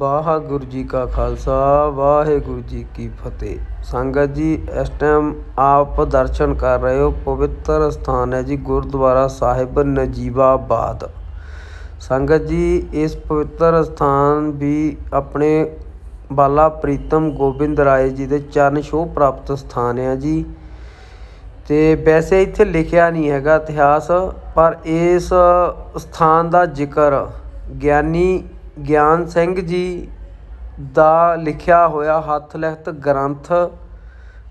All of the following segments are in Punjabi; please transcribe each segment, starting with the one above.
ਵਾਹਿਗੁਰੂ ਜੀ ਕਾ ਖਾਲਸਾ, ਵਾਹਿਗੁਰੂ ਜੀ ਕੀ ਫਤਿਹ। ਸੰਗਤ ਜੀ, ਇਸ ਟਾਈਮ ਆਪ ਦਰਸ਼ਨ ਕਰ ਰਹੇ ਹੋ, ਪਵਿੱਤਰ ਸਥਾਨ ਹੈ ਜੀ ਗੁਰਦੁਆਰਾ ਸਾਹਿਬ ਨਜੀਬਾਬਾਦ। ਸੰਗਤ ਜੀ, ਇਸ ਪਵਿੱਤਰ ਸਥਾਨ ਵੀ ਆਪਣੇ ਬਾਲਾ ਪ੍ਰੀਤਮ ਗੋਬਿੰਦ ਰਾਏ ਜੀ ਦੇ ਚਰਨ ਛੋਹ ਪ੍ਰਾਪਤ ਸਥਾਨ ਹੈ ਜੀ। ਤੇ ਵੈਸੇ ਇੱਥੇ ਲਿਖਿਆ ਨਹੀਂ ਹੈਗਾ ਇਤਿਹਾਸ, ਪਰ ਇਸ ਸਥਾਨ ਦਾ ਜ਼ਿਕਰ ਗਿਆਨੀ ਗਿਆਨ ਸਿੰਘ ਜੀ ਦਾ ਲਿਖਿਆ ਹੋਇਆ ਹੱਥ ਲਿਖਤ ਗ੍ਰੰਥ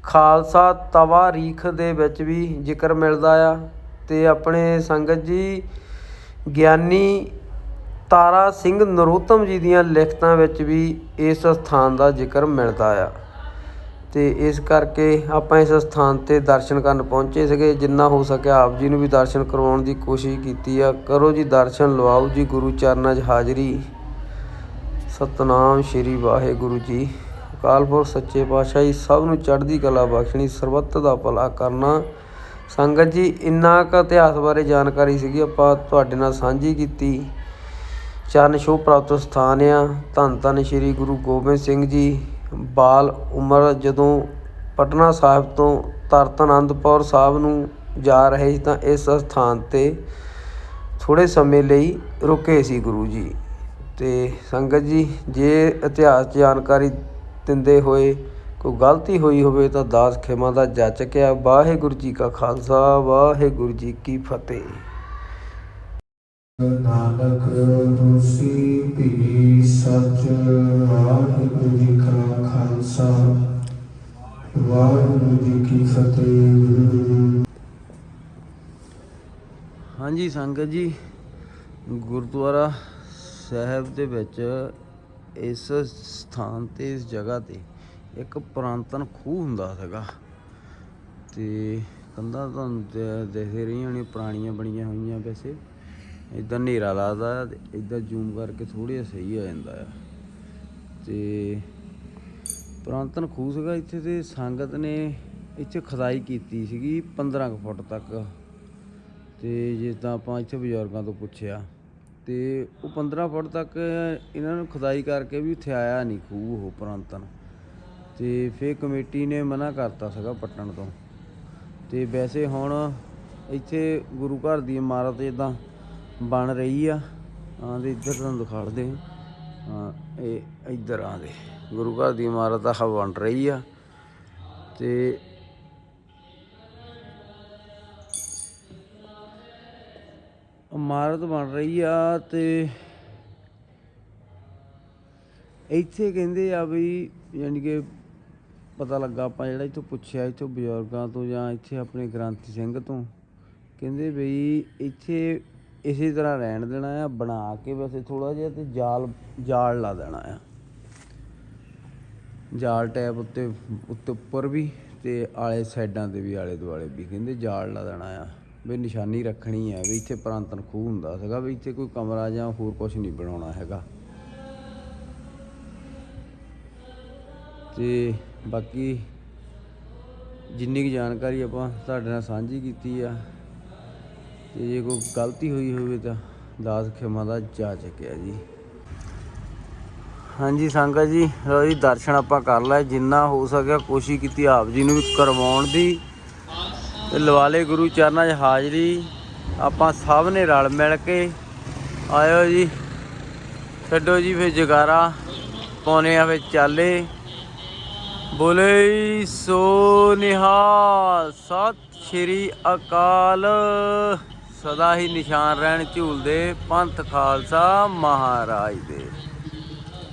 ਖਾਲਸਾ ਤਵਾਰੀਖ ਦੇ ਵਿੱਚ ਵੀ ਜ਼ਿਕਰ ਮਿਲਦਾ ਆ ਤੇ ਆਪਣੇ ਸੰਗਤ ਜੀ ਗਿਆਨੀ ਤਾਰਾ ਸਿੰਘ ਨਰੋਤਮ ਜੀ ਦੀਆਂ ਲਿਖਤਾਂ ਵਿੱਚ ਵੀ ਇਸ ਸਥਾਨ ਦਾ ਜ਼ਿਕਰ ਮਿਲਦਾ ਆ। ਤੇ ਇਸ ਕਰਕੇ ਆਪਾਂ ਇਸ ਸਥਾਨ ਤੇ ਦਰਸ਼ਨ ਕਰਨ ਪਹੁੰਚੇ ਸੀਗੇ, ਜਿੰਨਾ ਹੋ ਸਕਿਆ ਆਪ ਜੀ ਨੂੰ ਵੀ ਦਰਸ਼ਨ ਕਰਵਾਉਣ ਦੀ ਕੋਸ਼ਿਸ਼ ਕੀਤੀ ਆ। ਕਰੋ ਜੀ ਦਰਸ਼ਨ, ਲਵਾਓ ਜੀ, ਗੁਰੂ ਚਰਨਾਂ 'ਚ ਹਾਜ਼ਰੀ। ਸਤਨਾਮ ਸ਼੍ਰੀ ਵਾਹਿਗੁਰੂ ਜੀ। ਅਕਾਲ ਪੁਰਖ, ਸੱਚੇ ਪਾਤਸ਼ਾਹ ਜੀ ਸਭ ਨੂੰ ਚੜ੍ਹਦੀ ਕਲਾ ਬਖਸ਼ਣੀ, ਸਰਬੱਤ ਦਾ ਭਲਾ ਕਰਨਾ। ਸੰਗਤ ਜੀ, ਇੰਨਾ ਕੁ ਇਤਿਹਾਸ ਬਾਰੇ ਜਾਣਕਾਰੀ ਸੀਗੀ, ਆਪਾਂ ਤੁਹਾਡੇ ਨਾਲ ਸਾਂਝੀ ਕੀਤੀ। ਚਰਨ ਛੋਹ ਪ੍ਰਾਪਤ ਸਥਾਨ ਆ। ਧੰਨ ਧੰਨ ਸ਼੍ਰੀ ਗੁਰੂ ਗੋਬਿੰਦ ਸਿੰਘ ਜੀ। ਬਾਲ ਉਮਰ ਜਦੋਂ ਪਟਨਾ ਸਾਹਿਬ ਤੋਂ ਤਰਤ ਅਨੰਦਪੁਰ ਸਾਹਿਬ ਨੂੰ ਜਾ ਰਹੇ ਸੀ, ਤਾਂ ਇਸ ਸਥਾਨ ਤੇ ਥੋੜੇ ਸਮੇਂ ਲਈ ਰੁਕੇ ਸੀ ਗੁਰੂ ਜੀ। ਤੇ ਸੰਗਤ ਜੀ ਜੇ ਇਤਿਹਾਸ ਜਾਣਕਾਰੀ ਦਿੰਦੇ ਹੋਏ ਕੋਈ ਗਲਤੀ ਹੋਈ ਹੋਵੇ ਤਾਂ ਦਾਸ ਖਿਮਾ ਦਾ ਜਾਚਕ ਆ। ਵਾਹਿਗੁਰੂ ਜੀ ਕਾ ਖਾਲਸਾ ਵਾਹਿਗੁਰੂ ਜੀ ਕੀ ਫਤਿਹ। ਨਾਨਕ ਹੋਸੀ ਪੀ ਸਚ ਵਾਹਿਗੁਰੂ ਜੀ ਕਾ ਖਾਲਸਾ ਵਾਹਿਗੁਰੂ ਜੀ ਕੀ ਫਤਿਹ। ਹਾਂਜੀ ਸੰਗਤ ਜੀ ਗੁਰਦੁਆਰਾ ਸਾਹਿਬ ਦੇ ਵਿੱਚ ਇਸ ਸਥਾਨ ਤੇ, ਇਸ ਜਗ੍ਹਾ ਤੇ ਇੱਕ ਪੁਰਾਤਨ ਖੂਹ ਹੁੰਦਾ ਸੀਗਾ। ਤੇ ਕੰਧਾਂ ਤੁਹਾਨੂੰ ਦ- ਦਿਖ ਰਹੀਆਂ ਨੇ ਪੁਰਾਣੀਆਂ ਬਣੀਆਂ ਹੋਈਆਂ ਵੈਸੇ। ਇਦਾਂ ਹਨੇਰਾ ਲੱਗਦਾ ਆ ਤੇ ਇਦਾਂ ਜ਼ੂਮ ਕਰਕੇ ਥੋੜ੍ਹਾ ਜਿਹਾ ਸਹੀ ਆ ਜਾਂਦਾ ਆ। ਤੇ ਪੁਰਾਤਨ ਖੂਹ ਸੀਗਾ ਇੱਥੇ ਤੇ ਸੰਗਤ ਨੇ ਇੱਥੇ ਖਦਾਈ ਕੀਤੀ ਸੀਗੀ 15 ਕੁ ਫੁੱਟ ਤੱਕ। ਤੇ ਜਿੱਦਾਂ ਆਪਾਂ ਇੱਥੇ ਬਜ਼ੁਰਗਾਂ ਤੋਂ ਪੁੱਛਿਆ ਤੇ ਉਹ 15 ਫੁੱਟ ਤੱਕ ਇਹਨਾਂ ਨੂੰ ਖੁਦਾਈ ਕਰਕੇ ਵੀ ਉੱਥੇ ਆਇਆ ਨਹੀਂ ਖੂਹ ਉਹ ਪੁਰਾਤਨ। ਤੇ ਫਿਰ ਕਮੇਟੀ ਨੇ ਮਨਾ ਕਰਤਾ ਸੀਗਾ ਪੱਟਣ ਤੋਂ। ਤੇ ਵੈਸੇ ਹੁਣ ਇੱਥੇ ਗੁਰੂ ਘਰ ਦੀ ਇਮਾਰਤ ਜਿੱਦਾਂ ਬਣ ਰਹੀ ਆ। ਆਂ ਦੇ ਇੱਧਰ ਤੁਹਾਨੂੰ ਦਿਖਾੜਦੇ ਹਾਂ। ਇਹ ਇੱਧਰ ਆਂ ਦੇ। ਗੁਰੂ ਘਰ ਦੀ ਇਮਾਰਤ ਆ ਬਣ ਰਹੀ ਆ। ਤੇ ਇਮਾਰਤ ਬਣ ਰਹੀ ਆ ਤੇ ਇੱਥੇ ਕਹਿੰਦੇ ਆ ਵੀ ਯਾਨੀ ਕਿ ਪਤਾ ਲੱਗਾ ਆਪਾਂ ਜਿਹੜਾ ਇੱਥੋਂ ਪੁੱਛਿਆ ਇੱਥੋਂ ਬਜ਼ੁਰਗਾਂ ਤੋਂ ਜਾਂ ਇੱਥੇ ਆਪਣੇ ਗ੍ਰੰਥੀ ਸਿੰਘ ਤੋਂ, ਕਹਿੰਦੇ ਬਈ ਇੱਥੇ ਇਸੇ ਤਰ੍ਹਾਂ ਰਹਿਣ ਦੇਣਾ ਆ, ਬਣਾ ਕੇ ਵੈਸੇ ਥੋੜਾ ਜਿਹਾ ਤੇ ਜਾਲ ਜਾਲ ਲਾ ਦੇਣਾ ਆ। ਜਾਲ ਟੈਪ ਉੱਤੇ ਉੱਤੇ ਉੱਪਰ ਵੀ ਤੇ ਆਲੇ ਸਾਈਡਾਂ ਤੇ ਵੀ ਆਲੇ ਦੁਆਲੇ ਵੀ, ਕਹਿੰਦੇ ਜਾਲ ਲਾ ਦੇਣਾ ਆ। ਵੀ ਨਿਸ਼ਾਨੀ ਰੱਖਣੀ ਹੈ ਵੀ ਇੱਥੇ ਪੁਰਾਤਨ ਖੂਹ ਹੁੰਦਾ ਸੀਗਾ ਵੀ ਇੱਥੇ ਕੋਈ ਕਮਰਾ ਜਾਂ ਹੋਰ ਕੁਝ ਨਹੀਂ ਬਣਾਉਣਾ ਹੈਗਾ। ਤੇ ਬਾਕੀ ਜਿੰਨੀ ਕੁ ਜਾਣਕਾਰੀ ਆਪਾਂ ਤੁਹਾਡੇ ਨਾਲ ਸਾਂਝੀ ਕੀਤੀ ਆ, ਤੇ ਜੇ ਕੋਈ ਗਲਤੀ ਹੋਈ ਹੋਵੇ ਤਾਂ ਦਾਸ ਖਿਮਾ ਦਾ ਜਾ ਚੱਕਿਆ ਜੀ। ਹਾਂਜੀ ਸੰਗਤ ਜੀ, ਲਓ ਜੀ, ਦਰਸ਼ਨ ਆਪਾਂ ਕਰ ਲਏ। ਜਿੰਨਾ ਹੋ ਸਕਿਆ ਕੋਸ਼ਿਸ਼ ਕੀਤੀ ਆਪ ਜੀ ਨੂੰ ਵੀ ਕਰਵਾਉਣ ਦੀ। ਤੇ ਲਵਾਲੇ ਗੁਰੂ ਚਰਨਾਂ 'ਚ ਹਾਜ਼ਰੀ। ਆਪਾਂ ਸਭ ਨੇ ਰਲ ਮਿਲ ਕੇ ਆਇਓ ਜੀ। ਛੱਡੋ ਜੀ ਫੇ ਜਗਾਰਾ ਪਾਉਨੇ ਆ ਵਿੱਚ ਚਾਲੇ। ਬੋਲੇ ਸੋ ਨਿਹਾਲ, ਸਤਿ ਸ਼੍ਰੀ ਅਕਾਲ। ਸਦਾ ਹੀ ਨਿਸ਼ਾਨ ਰਹਿਣ ਝੂਲਦੇ ਪੰਥ ਖਾਲਸਾ ਮਹਾਰਾਜ ਦੇ।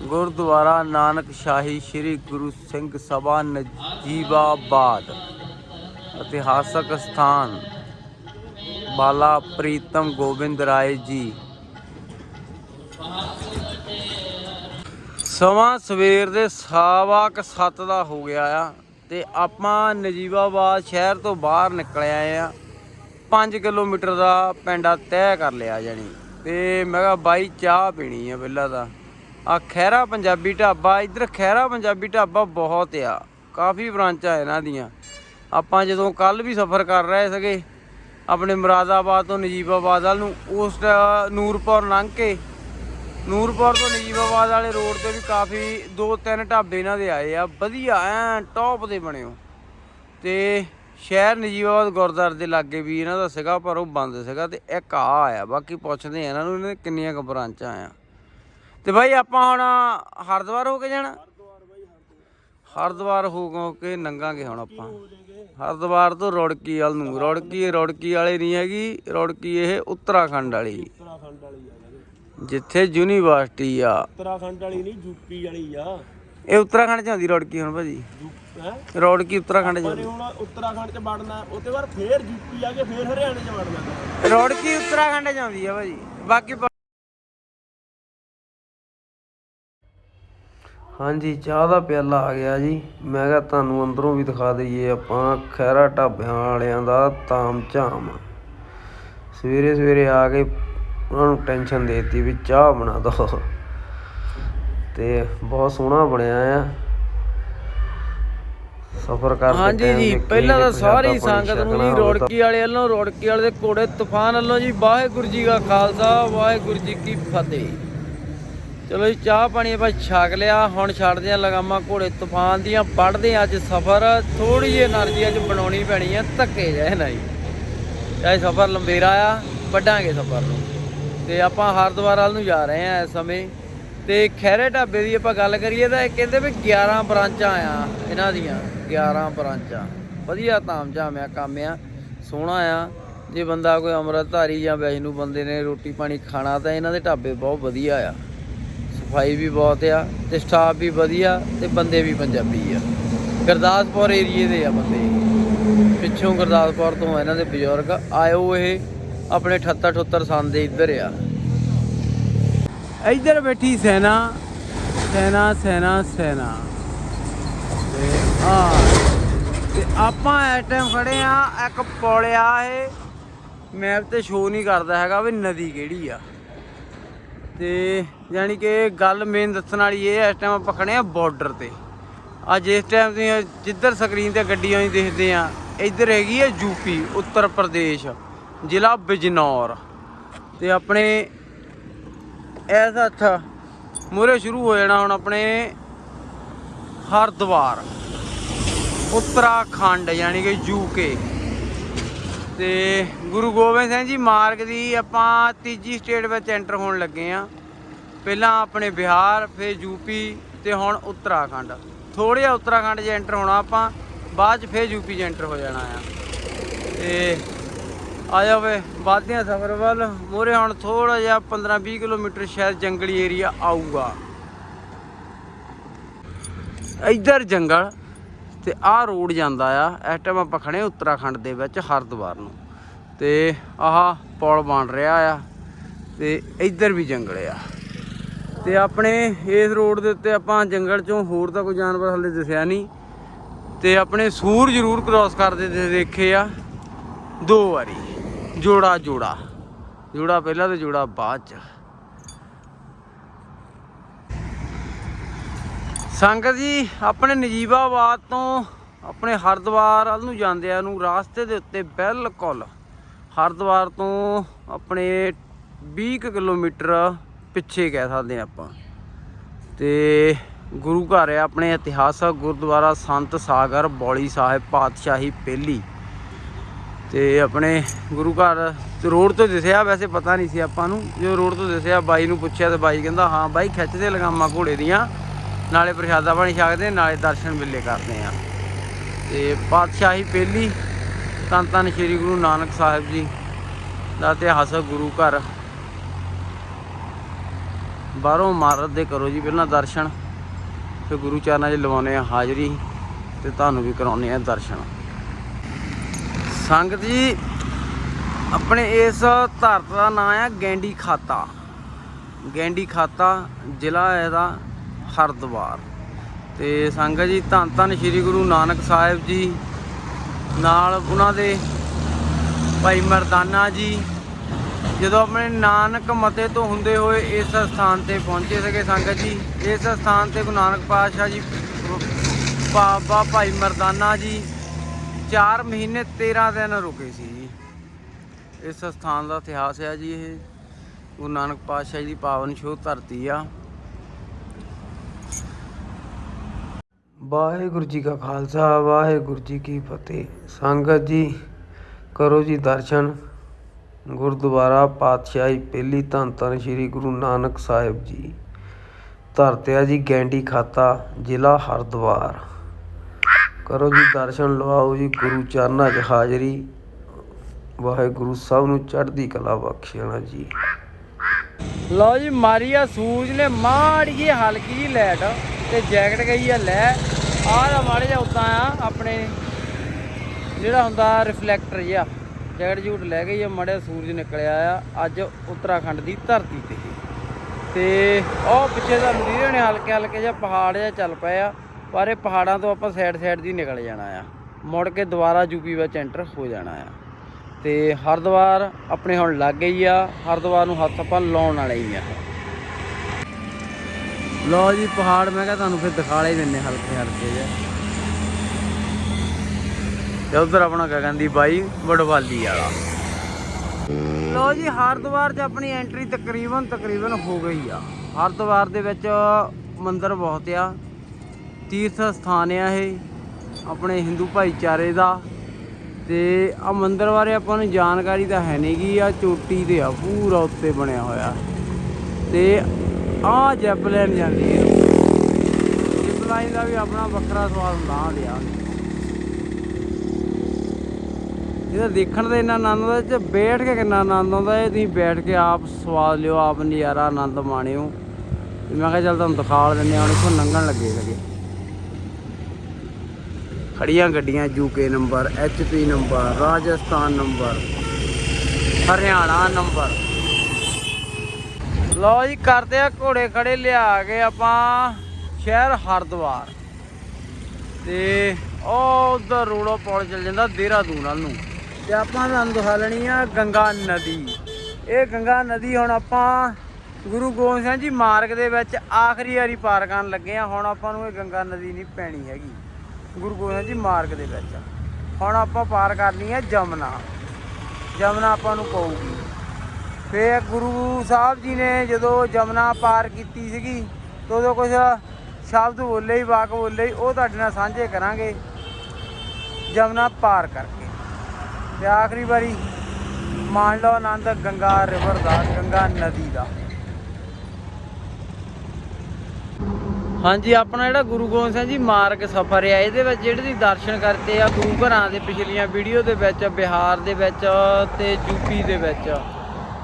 ਗੁਰਦੁਆਰਾ ਨਾਨਕ ਸ਼ਾਹੀ ਸ੍ਰੀ ਗੁਰੂ ਸਿੰਘ ਸਭਾ ਨਜੀਬਾਬਾਦ। ਇਤਿਹਾਸਕ ਸਥਾਨ ਬਾਲਾ ਪ੍ਰੀਤਮ ਗੋਬਿੰਦ ਰਾਏ ਜੀ। ਸਮਾਂ ਸਵੇਰ ਦੇ ਸਵਾ ਕੁ ਸੱਤ ਦਾ ਹੋ ਗਿਆ ਆ ਤੇ ਆਪਾਂ ਨਜੀਬਾਬਾਦ ਸ਼ਹਿਰ ਤੋਂ ਬਾਹਰ ਨਿਕਲਿਆ ਆਏ ਆ। 5 ਕਿਲੋਮੀਟਰ ਦਾ ਪੈਂਡਾ ਤੈਅ ਕਰ ਲਿਆ ਜਾਨੀ ਤੇ ਮੈਂ ਕਿਹਾ ਬਾਈ ਚਾਹ ਪੀਣੀ ਆ ਪਹਿਲਾਂ ਤਾਂ। ਆ ਖਹਿਰਾ ਪੰਜਾਬੀ ਢਾਬਾ, ਇੱਧਰ ਖਹਿਰਾ ਪੰਜਾਬੀ ਢਾਬਾ ਬਹੁਤ ਆ। ਕਾਫੀ ਬ੍ਰਾਂਚਾਂ ਇਹਨਾਂ ਦੀਆਂ। ਆਪਾਂ ਜਦੋਂ ਕੱਲ ਵੀ ਸਫ਼ਰ ਕਰ ਰਹੇ ਸੀਗੇ, ਆਪਣੇ ਮੁਰਾਦਾਬਾਦ ਤੋਂ ਨਜੀਬਾਬਾਦ ਵਾਲ ਨੂੰ, ਉਸ ਟ- ਨੂਰਪੁਰ ਲੰਘ ਕੇ, ਨੂਰਪੁਰ ਤੋਂ ਨਜੀਬਾਬਾਦ ਵਾਲੇ ਰੋਡ ਤੇ ਵੀ ਕਾਫੀ ਦੋ ਤਿੰਨ ਢਾਬੇ ਇਹਨਾਂ ਦੇ ਆਏ ਆ, ਵਧੀਆ ਐ ਟੌਪ ਦੇ ਬਣੇ ਹੋ ਤੇ ਸ਼ਹਿਰ ਨਜੀਬਾਬਾਦ ਗੁਰਦੁਆਰੇ ਦੇ ਲਾਗੇ ਵੀ ਇਹਨਾਂ ਦਾ ਸੀਗਾ, ਪਰ ਉਹ ਬੰਦ ਸੀਗਾ ਤੇ ਇੱਕ ਆ ਆਇਆ, ਬਾਕੀ ਪੁੱਛਦੇ ਆ ਇਹਨਾਂ ਨੂੰ ਇਹਨਾਂ ਦੇ ਕਿੰਨੀਆਂ ਕੁ ਬ੍ਰਾਂਚਾਂ ਆ। ਤੇ ਬਾਈ ਆਪਾਂ ਹੁਣ ਹਰਿਦੁਆਰ ਹੋ ਕੇ ਜਾਣਾ? ਹਰਿਦੁਆਰ ਹੋ ਹੋ ਕੇ ਨੰਗਾਂਗੇ ਹੁਣ ਆਪਾਂ। ਹਰਿਦੁਆਰ ਤੋਂ ਰੋੜਕੀ ਵਾਲ ਨੂੰ। ਰੋੜਕੀ ਰੋੜਕੀ ਵਾਲੇ ਨਹੀਂ ਹੈਗੀ ਰੋੜਕੀ ਇਹ ਉੱਤਰਾਖੰਡ ਵਾਲੀ। ਉੱਤਰਾਖੰਡ ਵਾਲੀ ਆ ਜਿੱਥੇ ਯੂਨੀਵਰਸਿਟੀ ਆ। ਉੱਤਰਾਖੰਡ ਵਾਲੀ ਨਹੀਂ ਯੂਪੀ ਵਾਲੀ ਆ। ਇਹ ਉੱਤਰਾਖੰਡ ਚ ਆਉਂਦੀ ਰੋੜਕੀ ਹੁਣ ਭਾਜੀ। ਹੈ? ਰੋੜਕੀ ਉੱਤਰਾਖੰਡ ਚ ਹੁਣ ਉੱਤਰਾਖੰਡ ਚ ਵੜਨਾ ਉਹਦੇ ਬਾਅਦ ਫੇਰ ਯੂਪੀ ਆ ਕੇ ਫੇਰ ਹਰਿਆਣੇ ਚ ਵੜਨਾ। ਰੋੜਕੀ ਉੱਤਰਾਖੰਡ ਚ ਆਉਂਦੀ ਆ ਭਾਜੀ। ਬਾਕੀ ਹਾਂਜੀ ਚਾਹ ਦਾ ਪਿਆਲਾ ਆ ਗਿਆ ਜੀ। ਮੈਂ ਕਿਹਾ ਤੁਹਾਨੂੰ ਅੰਦਰੋਂ ਵੀ ਦਿਖਾ ਦਈਏ ਆਪਾਂ ਖੈਰਾ ਢਾਬਿਆਂ ਵਾਲਿਆਂ ਦਾ ਤਾਮ ਝਾਮ ਸਵੇਰੇ ਸਵੇਰੇ ਆ ਕੇ ਉਹਨਾਂ ਨੂੰ ਟੈਨਸ਼ਨ ਦੇਤੀ ਵੀ ਚਾਹ ਬਣਾ ਦੋ। ਤੇ ਬਹੁਤ ਸੋਹਣਾ ਬਣਿਆ ਆ। ਸਫਰ ਕਰਦੇ ਹਾਂਜੀ ਜੀ ਪਹਿਲਾਂ ਤਾਂ ਸਾਰੀ ਸੰਗਤ ਨੂੰ ਜੀ ਰੋੜਕੀ ਵਾਲੇ ਵੱਲੋਂ ਰੋੜਕੀ ਵਾਲੇ ਦੇ ਘੋੜੇ ਤੂਫਾਨ ਵੱਲੋਂ ਜੀ ਵਾਹਿਗੁਰੂ ਜੀ ਕਾ ਖਾਲਸਾ ਵਾਹਿਗੁਰੂ ਜੀ ਕੀ ਫਤਿਹ। ਚਲੋ ਜੀ, ਚਾਹ ਪਾਣੀ ਆਪਾਂ ਛਕ ਲਿਆ, ਹੁਣ ਛੱਡਦੇ ਆ ਲਗਾਮਾ ਘੋੜੇ, ਤੂਫਾਨ ਦੀਆਂ ਪੜਦੇ ਅੱਜ ਸਫ਼ਰ। ਥੋੜੀ ਜਿਹੀ એનર્ਜੀ ਅੱਜ ਬਣਾਉਣੀ ਪੈਣੀ ਆ ਧੱਕੇ ਜਾਏ ਨਾ ਜੀ। ਚਾਹੇ ਸਫ਼ਰ ਲੰਬੇਰਾ ਆ ਵੱਡਾਂਗੇ ਸਫ਼ਰ ਨੂੰ। ਤੇ ਆਪਾਂ ਹਰਦੁਆਰ ਵਾਲ ਨੂੰ ਜਾ ਰਹੇ ਆ ਇਸ ਸਮੇਂ। ਤੇ ਖੈਰੇ ਢਾਬੇ ਦੀ ਆਪਾਂ ਗੱਲ ਕਰੀਏ ਤਾਂ ਇਹ ਕਹਿੰਦੇ ਵੀ 11 ਬਰਾਂਚਾਂ ਆ, ਇਹਨਾਂ ਦੀਆਂ। 11 ਬਰਾਂਚਾਂ। ਵਧੀਆ ਤਾਮਝਾਮ ਆ, ਕੰਮ ਆ, ਸੋਹਣਾ ਆ। ਜੇ ਬੰਦਾ ਕੋਈ ਅੰਮ੍ਰਿਤਧਾਰੀ ਜਾਂ ਵੈਸ਼ਨੂ ਬੰਦੇ ਨੇ ਰੋਟੀ ਪਾਣੀ ਖਾਣਾ ਤਾਂ ਇਹਨਾਂ ਦੇ ਢਾਬੇ ਬਹੁਤ ਵਧੀਆ ਆ। ਸਫ਼ਾਈ ਵੀ ਬਹੁਤ ਆ ਤੇ ਸਟਾਫ ਵੀ ਵਧੀਆ ਤੇ ਬੰਦੇ ਵੀ ਪੰਜਾਬੀ ਆ। ਗੁਰਦਾਸਪੁਰ ਏਰੀਏ ਦੇ ਆ ਬੰਦੇ। ਪਿੱਛੋਂ ਗੁਰਦਾਸਪੁਰ ਤੋਂ ਇਹਨਾਂ ਦੇ ਬਜ਼ੁਰਗ। ਆਇਓ ਇਹ ਆਪਣੇ 78 78 ਸਾਲ ਦੇ ਇੱਧਰ ਆ। ਇੱਧਰ ਬੈਠੀ ਸੈਨਾ। ਸੈਨਾ ਸੈਨਾ ਸੈਨਾ। ਤੇ ਆ ਤੇ ਆਪਾਂ ਇਸ ਟਾਈਮ ਖੜੇ ਆ, ਇੱਕ ਪੌੜਿਆ ਇਹ। ਮੈਪ ਤੇ ਸ਼ੋ ਨਹੀਂ ਕਰਦਾ ਹੈਗਾ ਵੀ ਨਦੀ ਕਿਹੜੀ ਆ। ਤੇ ਯਾਨੀ ਕਿ ਗੱਲ ਮੇਨ ਦੱਸਣ ਵਾਲੀ ਇਹ ਹੈ, ਇਸ ਟਾਈਮ ਆਪਾਂ ਖੜੇ ਆ ਬਾਰਡਰ ਤੇ। ਅੱਜ ਇਸ ਟਾਈਮ ਤੁਸੀਂ ਜਿੱਧਰ ਸਕਰੀਨ ਤੇ ਗੱਡੀਆਂ ਹੀ ਦੇਖਦੇ ਆ ਇੱਧਰ ਹੈਗੀ ਹੈ ਯੂਪੀ ਉੱਤਰ ਪ੍ਰਦੇਸ਼, ਜ਼ਿਲ੍ਹਾ ਬਿਜਨੌਰ। ਤੇ ਆਪਣੇ ਇਸ ਹੱਥ ਮੂਹਰੇ ਸ਼ੁਰੂ ਹੋ ਜਾਣਾ ਹੁਣ ਆਪਣੇ ਹਰਦੁਆਰ, ਉੱਤਰਾਖੰਡ, ਯਾਨੀ ਕਿ ਯੂਕੇ ਤੇ ਗੁਰੂ ਗੋਬਿੰਦ ਸਿੰਘ ਜੀ ਮਾਰਗ ਦੀ ਆਪਾਂ ਤੀਜੀ ਸਟੇਟ ਵਿੱਚ ਐਂਟਰ ਹੋਣ ਲੱਗੇ ਆ ਪਹਿਲਾਂ ਆਪਣੇ ਬਿਹਾਰ, ਫਿਰ ਯੂਪੀ ਤੇ ਹੁਣ ਉੱਤਰਾਖੰਡ। ਥੋੜ੍ਹਾ ਜਿਹਾ ਉੱਤਰਾਖੰਡ 'ਚ ਐਂਟਰ ਹੋਣਾ ਆਪਾਂ, ਬਾਅਦ 'ਚ ਫਿਰ ਯੂਪੀ 'ਚ ਐਂਟਰ ਹੋ ਜਾਣਾ ਆ। ਤੇ ਆ ਜਾਵੇ ਵਾਧਿਆਂ ਸਫ਼ਰ ਵੱਲ। ਮੂਹਰੇ ਹੁਣ ਥੋੜਾ ਜਿਹਾ 15-20 ਕਿਲੋਮੀਟਰ ਸ਼ਾਇਦ ਜੰਗਲੀ ਏਰੀਆ ਆਊਗਾ। ਇੱਧਰ ਜੰਗਲ ਤੇ ਆਹ ਰੋਡ ਜਾਂਦਾ ਆ, ਇਸ ਟਾਈਮ ਆਪਾਂ ਖੜੇ ਉੱਤਰਾਖੰਡ ਦੇ ਵਿੱਚ, ਹਰਿਦੁਆਰ ਨੂੰ। ਤੇ ਆਹ ਪੁਲ ਬਣ ਰਿਹਾ ਆ ਤੇ ਇੱਧਰ ਵੀ ਜੰਗਲ ਆ। ਤੇ ਆਪਣੇ ਇਸ ਰੋਡ ਦੇ ਉੱਤੇ ਆਪਾਂ ਜੰਗਲ ਚੋਂ ਹੋਰ ਤਾਂ ਕੋਈ ਜਾਨਵਰ ਹਲੇ ਦਿਸਿਆ ਨਹੀਂ। ਤੇ ਆਪਣੇ ਸੂਰ ਜ਼ਰੂਰ ਕ੍ਰਾਸ ਕਰਦੇ ਦੇ- ਦੇਖੇ ਆ। ਦੋ ਵਾਰੀ ਜੋੜਾ ਜੋੜਾ ਜੋੜਾ ਪਹਿਲਾਂ ਤੇ ਜੋੜਾ ਬਾਅਦ ਚ। ਸੰਗਤ ਜੀ, ਆਪਣੇ ਨਜੀਬਾਬਾਦ ਤੋਂ ਆਪਣੇ ਹਰਿਦੁਆਰ ਵੱਲ ਨੂੰ ਜਾਂਦਿਆਂ ਨੂੰ ਰਾਸਤੇ ਦੇ ਉੱਤੇ ਬਿਲਕੁਲ ਹਰਿਦੁਆਰ ਤੋਂ ਆਪਣੇ 20 ਕੁ ਕਿਲੋਮੀਟਰ ਪਿੱਛੇ ਕਹਿ ਸਕਦੇ ਹਾਂ ਆਪਾਂ। ਤੇ ਗੁਰੂ ਘਰ ਹੈ ਆਪਣੇ ਇਤਿਹਾਸਕ ਗੁਰਦੁਆਰਾ ਸੰਤ ਸਾਗਰ ਬੌਲੀ ਸਾਹਿਬ ਪਾਤਸ਼ਾਹੀ ਪਹਿਲੀ। ਤੇ ਆਪਣੇ ਗੁਰੂ ਘਰ ਰੋਡ ਤੋਂ ਦਿਸਿਆ, ਵੈਸੇ ਪਤਾ ਨਹੀਂ ਸੀ ਆਪਾਂ ਨੂੰ। ਜੋ ਰੋਡ ਤੋਂ ਦਿਸਿਆ, ਬਾਈ ਨੂੰ ਪੁੱਛਿਆ ਤੇ ਬਾਈ ਕਹਿੰਦਾ, ਹਾਂ ਬਾਈ ਖਿੱਚਦੇ ਲਗਾਮਾਂ ਘੋੜੇ ਦੀਆਂ। ਨਾਲੇ ਪ੍ਰਸ਼ਾਦਾ ਪਾਣੀ ਛਕਦੇ ਨਾਲੇ ਦਰਸ਼ਨ ਮੇਲੇ ਕਰਦੇ ਆ। ਤੇ ਪਾਤਸ਼ਾਹੀ ਪਹਿਲੀ ਧੰਨ ਧੰਨ ਸ੍ਰੀ ਗੁਰੂ ਨਾਨਕ ਸਾਹਿਬ ਜੀ ਦਾ ਇਤਿਹਾਸਕ ਗੁਰੂ ਘਰ। ਬਾਹਰੋਂ ਮਾਰਤ ਦੇ ਕਰੋ ਜੀ ਪਹਿਲਾਂ ਦਰਸ਼ਨ, ਫਿਰ ਗੁਰੂ ਚਰਨਾਂ 'ਚ ਲਵਾਉਨੇ ਆ ਹਾਜ਼ਰੀ ਤੇ ਤੁਹਾਨੂੰ ਵੀ ਕਰਾਉਨੇ ਆ ਦਰਸ਼ਨ। ਸੰਗਤ ਜੀ, ਆਪਣੇ ਇਸ ਧਰਤ ਦਾ ਨਾਂ ਆ ਗੈਂਡੀ ਖਾਤਾ ਗੈਂਡੀ ਖਾਤਾ ਜ਼ਿਲ੍ਹਾ ਇਹਦਾ ਹਰਿਦੁਆਰ। ਤੇ ਸੰਗਤ ਜੀ, ਧੰਨ ਧੰਨ ਸ੍ਰੀ ਗੁਰੂ ਨਾਨਕ ਸਾਹਿਬ ਜੀ, ਨਾਲ ਉਹਨਾਂ ਦੇ ਭਾਈ ਮਰਦਾਨਾ ਜੀ, ਜਦੋਂ ਆਪਣੇ ਨਾਨਕ ਮਤੇ ਤੋਂ ਹੁੰਦੇ ਹੋਏ ਇਸ ਸਥਾਨ ਤੇ ਪਹੁੰਚੇ ਸਕੇ ਸੰਗਤ ਜੀ, ਇਸ ਸਥਾਨ ਤੇ ਗੁਰੂ ਨਾਨਕ ਪਾਤਸ਼ਾਹ ਜੀ, ਬਾਬਾ ਭਾਈ ਮਰਦਾਨਾ ਜੀ 4 ਮਹੀਨੇ 13 ਦਿਨ ਰੁਕੇ ਸੀ ਜੀ। ਇਸ ਸਥਾਨ ਦਾ ਇਤਿਹਾਸ ਹੈ ਜੀ ਇਹ। ਗੁਰੂ ਨਾਨਕ ਪਾਤਸ਼ਾਹ ਜੀ ਦੀ ਪਾਵਨ ਸ਼ੋਭ ਧਰਤੀ ਆ। ਵਾਹਿਗੁਰੂ ਜੀ ਕਾ ਖਾਲਸਾ, ਵਾਹਿਗੁਰੂ ਜੀ ਕੀ ਫਤਿਹ। ਸੰਗਤ ਜੀ, ਕਰੋ ਜੀ ਦਰਸ਼ਨ। ਗੁਰਦੁਆਰਾ ਪਾਤਸ਼ਾਹੀ ਪਹਿਲੀ ਧੰਨ ਧੰਨ ਸ੍ਰੀ ਗੁਰੂ ਨਾਨਕ ਸਾਹਿਬ ਜੀ। ਧਰਤਿਆ ਜੀ ਗੈਂਡੀ ਖਾਤਾ, ਜ਼ਿਲ੍ਹਾ ਹਰਿਦੁਆਰ। ਕਰੋ ਜੀ ਦਰਸ਼ਨ, ਲਵਾਓ ਜੀ ਗੁਰੂ ਚਰਨਾਂ 'ਚ ਹਾਜ਼ਰੀ। ਵਾਹਿਗੁਰੂ ਸਭ ਨੂੰ ਚੜ੍ਹਦੀ ਕਲਾ ਬਖਸ਼ਣਾ ਜੀ। ਲਓ ਜੀ, ਮਾਰੀਆ ਸੂਜ ਨੇ ਮਾੜੀ ਜਿਹੀ ਹਲਕੀ ਜਿਹੀ ਲਾਈਟ ਤੇ ਜੈਕਟ ਗਈ ਆ ਲੈ। ਆਹ ਦਾ ਮਾੜੇ ਜਿਹਾ ਉਦਾਂ ਆ, ਆਪਣੇ ਜਿਹੜਾ ਹੁੰਦਾ ਰਿਫਲੈਕਟਰ ਜਿਹਾ, ਜੈਕਟ ਜੂਟ ਲੈ ਗਈ ਆ ਮਾੜੇ ਸੂਰਜ ਨਿਕਲਿਆ ਆ, ਅੱਜ ਉੱਤਰਾਖੰਡ ਦੀ ਧਰਤੀ ਤੇ। ਤੇ ਉਹ ਪਿੱਛੇ ਦਾ ਲੀਰੇ ਨੇ ਹਲਕੇ ਹਲਕੇ ਜਿਹਾ ਪਹਾੜ ਜਿਹਾ ਚੱਲ ਪਏ ਆ, ਪਰ ਇਹ ਪਹਾੜਾਂ ਤੋਂ ਆਪਾਂ ਸਾਈਡ ਸਾਈਡ ਦੀ ਨਿਕਲ ਜਾਣਾ ਆ। ਮੁੜ ਕੇ ਦੁਬਾਰਾ ਯੂਪੀ ਵਿੱਚ ਐਂਟਰ ਹੋ ਜਾਣਾ ਆ। ਤੇ ਹਰਿਦੁਆਰ ਆਪਣੇ ਹੁਣ ਲੱਗ ਗਈ ਆ, ਹਰਿਦੁਆਰ ਨੂੰ ਹੱਥ ਆਪਾਂ ਲਾਉਣ ਵਾਲੇ ਹੀ ਆ। ਲਓ ਜੀ, ਪਹਾੜ, ਮੈਂ ਕਿਹਾ ਤੁਹਾਨੂੰ ਫਿਰ ਦਿਖਾ ਲੈ ਦਿੰਨੇ ਹਲਕੇ ਹਲਕੇ ਜਿਹੇ। ਉਧਰ ਆਪਣਾ ਗਗਨ ਬਾਈ ਵਡਵਾਲੀ ਵਾਲਾ। ਲਓ ਜੀ ਹਰਿਦੁਆਰ 'ਚ ਆਪਣੀ ਐਂਟਰੀ ਤਕਰੀਬਨ ਤਕਰੀਬਨ ਹੋ ਗਈ ਆ। ਹਰਿਦੁਆਰ ਦੇ ਵਿੱਚ ਮੰਦਰ ਬਹੁਤ ਆ। ਤੀਰਥ ਸਥਾਨ ਆ ਇਹ, ਆਪਣੇ ਹਿੰਦੂ ਭਾਈਚਾਰੇ ਦਾ। ਤੇ ਆ ਮੰਦਰ ਬਾਰੇ ਆਪਾਂ ਨੂੰ ਜਾਣਕਾਰੀ ਤਾਂ ਹੈ ਨਹੀਂਗੀ ਆ, ਚੋਟੀ ਤੇ ਆ, ਪੂਰਾ ਉੱਤੇ ਬਣਿਆ ਹੋਇਆ। ਤੇ ਆ ਜੈਪਲਾਈਨ ਜਾਂਦੀ ਹੈ ਜੈਪਲਾਈਨ ਦਾ ਵੀ ਆਪਣਾ ਵੱਖਰਾ ਸਵਾਦ ਹੁੰਦਾ ਆ ਲਿਆ। ਇਹਦਾ ਦੇਖਣ ਦਾ ਇੰਨਾ ਆਨੰਦ ਆਉਂਦਾ ਤੇ ਬੈਠ ਕੇ ਕਿੰਨਾ ਆਨੰਦ ਆਉਂਦਾ ਇਹ। ਤੁਸੀਂ ਬੈਠ ਕੇ ਆਪ ਸਵਾਦ ਲਿਓ, ਆਪ ਨਜ਼ਾਰਾ ਆਨੰਦ ਮਾਣਿਓ। ਮੈਂ ਕਿਹਾ ਚੱਲ ਤੁਹਾਨੂੰ ਦਿਖਾ ਦਿੰਦੇ ਹਾਂ, ਹੁਣ ਲੰਘਣ ਲੱਗੇ ਲੱਗੇ ਖੜੀਆਂ ਗੱਡੀਆਂ UK number HP number, Rajasthan number, Haryana number. ਲਓ ਜੀ, ਕਰਦੇ ਆ ਘੋੜੇ ਖੜੇ ਲਿਆ ਕੇ ਆਪਾਂ ਸ਼ਹਿਰ ਹਰਿਦੁਆਰ। ਤੇ ਉਹ ਉਧਰ ਰੋੜੋ ਪੁਲ ਚੱਲ ਜਾਂਦਾ ਦੇਹਰਾਦੂਨ ਵੱਲ ਨੂੰ। ਤੇ ਆਪਾਂ ਤੁਹਾਨੂੰ ਦਿਖਾ ਲੈਣੀ ਆ ਗੰਗਾ ਨਦੀ। ਇਹ ਗੰਗਾ ਨਦੀ ਹੁਣ ਆਪਾਂ ਗੁਰੂ ਗੋਬਿੰਦ ਸਿੰਘ ਜੀ ਮਾਰਗ ਦੇ ਵਿੱਚ ਆਖਰੀ ਵਾਰੀ ਪਾਰ ਕਰਨ ਲੱਗੇ ਆ। ਹੁਣ ਆਪਾਂ ਨੂੰ ਇਹ ਗੰਗਾ ਨਦੀ ਨਹੀਂ ਪੈਣੀ ਹੈਗੀ, ਗੁਰੂ ਗੋਬਿੰਦ ਸਿੰਘ ਜੀ ਮਾਰਗ ਦੇ ਵਿੱਚ। ਹੁਣ ਆਪਾਂ ਪਾਰ ਕਰਨੀ ਹੈ ਜਮਨਾ। ਜਮਨਾ ਆਪਾਂ ਨੂੰ ਪਊਗੀ। ਫੇਰ ਗੁਰੂ ਸਾਹਿਬ ਜੀ ਨੇ ਜਦੋਂ ਜਮਨਾ ਪਾਰ ਕੀਤੀ ਸੀਗੀ ਉਦੋਂ ਕੁਝ ਸ਼ਬਦ ਬੋਲੇ ਹੀ, ਵਾਕ ਬੋਲੇ ਉਹ ਤੁਹਾਡੇ ਨਾਲ ਸਾਂਝੇ ਕਰਾਂਗੇ। ਜਮਨਾ ਪਾਰ ਕਰਕੇ। ਤੇ ਆਖਰੀ ਵਾਰੀ ਮੰਨ ਲਓ ਆਨੰਦ, ਗੰਗਾ ਰਿਵਰ ਦਾ, ਗੰਗਾ ਨਦੀ ਦਾ। ਹਾਂਜੀ, ਆਪਣਾ ਜਿਹੜਾ ਗੁਰੂ ਗੋਬਿੰਦ ਸਿੰਘ ਜੀ ਮਾਰਗ ਸਫਰ ਆ, ਇਹਦੇ ਵਿੱਚ ਜਿਹੜੇ ਤੁਸੀਂ ਦਰਸ਼ਨ ਕਰਤੇ ਆ ਗੁਰੂ ਘਰਾਂ ਦੇ ਪਿਛਲੀਆਂ ਵੀਡੀਓ ਦੇ ਵਿੱਚ, ਬਿਹਾਰ ਦੇ ਵਿੱਚ ਤੇ ਯੂਪੀ ਦੇ ਵਿੱਚ।